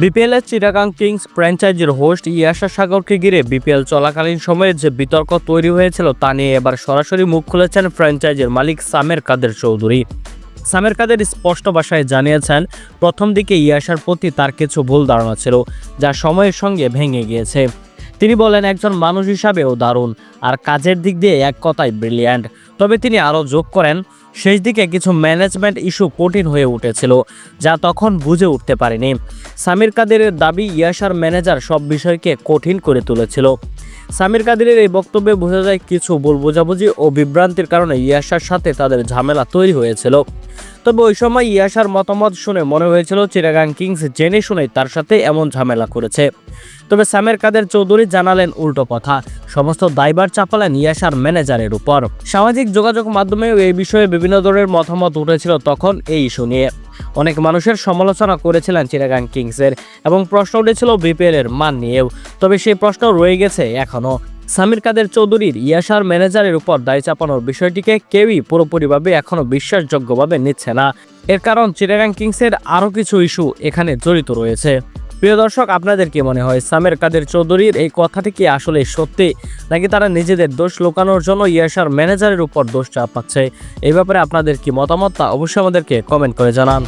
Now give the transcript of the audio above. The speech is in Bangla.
বিপিএল এর চিটাগাং কিংস ফ্র্যাঞ্চাইজির হোস্ট ইয়াশা সাগরকে ঘিরে বিপিএল চলাকালীন সময়ে যে বিতর্ক তৈরি হয়েছিল তা নিয়ে এবার সরাসরি মুখ খুলেছেন ফ্র্যাঞ্চাইজির মালিক সামের কাদের চৌধুরী। সামের কাদের স্পষ্ট ভাষায় জানিয়েছেন, প্রথম দিকে ইয়াশার প্রতি তার কিছু ভুল ধারণা ছিল, যা সময়ের সঙ্গে ভেঙে গিয়েছে। তিনি বলেন, একজন মানুষ হিসাবেও দারুণ, আর কাজের দিক দিয়ে এক কথায় ব্রিলিয়ান্ট। তবে তিনি আরও যোগ করেন শেষ দিকে কিছু ম্যানেজমেন্ট ইস্যু কঠিন হয়ে উঠেছিল, যা তখন বুঝে উঠতে পারেনি। সামির কাদেরের দাবি ইয়াশার ম্যানেজার সব বিষয়কে কঠিন করে তুলেছিল। সামির কাদেরের এই বক্তব্যে বোঝা যায় কিছু ভুল বোঝাবুঝি ও বিভ্রান্তির কারণে ইয়াশার সাথে তাদের ঝামেলা তৈরি হয়েছিল। তবে ওই সময় ইয়াশার মতামত শুনে মনে হয়েছিল চিরাগাং কিংস জেনে শুনেই তার সাথে এমন ঝামেলা করেছে। তবে সামের কাদের চৌধুরী জানালেন উল্টো কথা সমস্ত দায়ভার চাপালেন ইয়াশার ম্যানেজারের উপর। সামাজিক যোগাযোগ মাধ্যমেও এই বিষয়ে বিভিন্ন ধরনের মতামত উঠেছিল তখন এই ইস্যু নিয়ে। অনেক মানুষের সমালোচনা করেছিলেন চিরাগাং কিংসের এবং প্রশ্ন উঠেছিল বিপিএল এর মান নিয়েও। তবে সেই প্রশ্ন রয়ে গেছে এখনও সামির কাদের চৌধুরীর ইয়াশার ম্যানেজারের উপর দায় চাপানোর বিষয়টিকে কেউই পুরোপুরিভাবে এখনও বিশ্বাসযোগ্যভাবে নিচ্ছে না। এর কারণ চিরাগাং কিংসের আরও কিছু ইস্যু এখানে জড়িত রয়েছে। প্রিয় দর্শক, আপনাদের কি মনে হয় সামের কাদের চৌধুরীর এই কথাটি কি আসলে সত্যি, নাকি তারা নিজেদের দোষ লুকানোর জন্য ইয়াসার ম্যানেজারের উপর দোষ চাপাচ্ছে? এই ব্যাপারে আপনাদের কি মতামত তা অবশ্যই আমাদেরকে কমেন্ট করে জানান।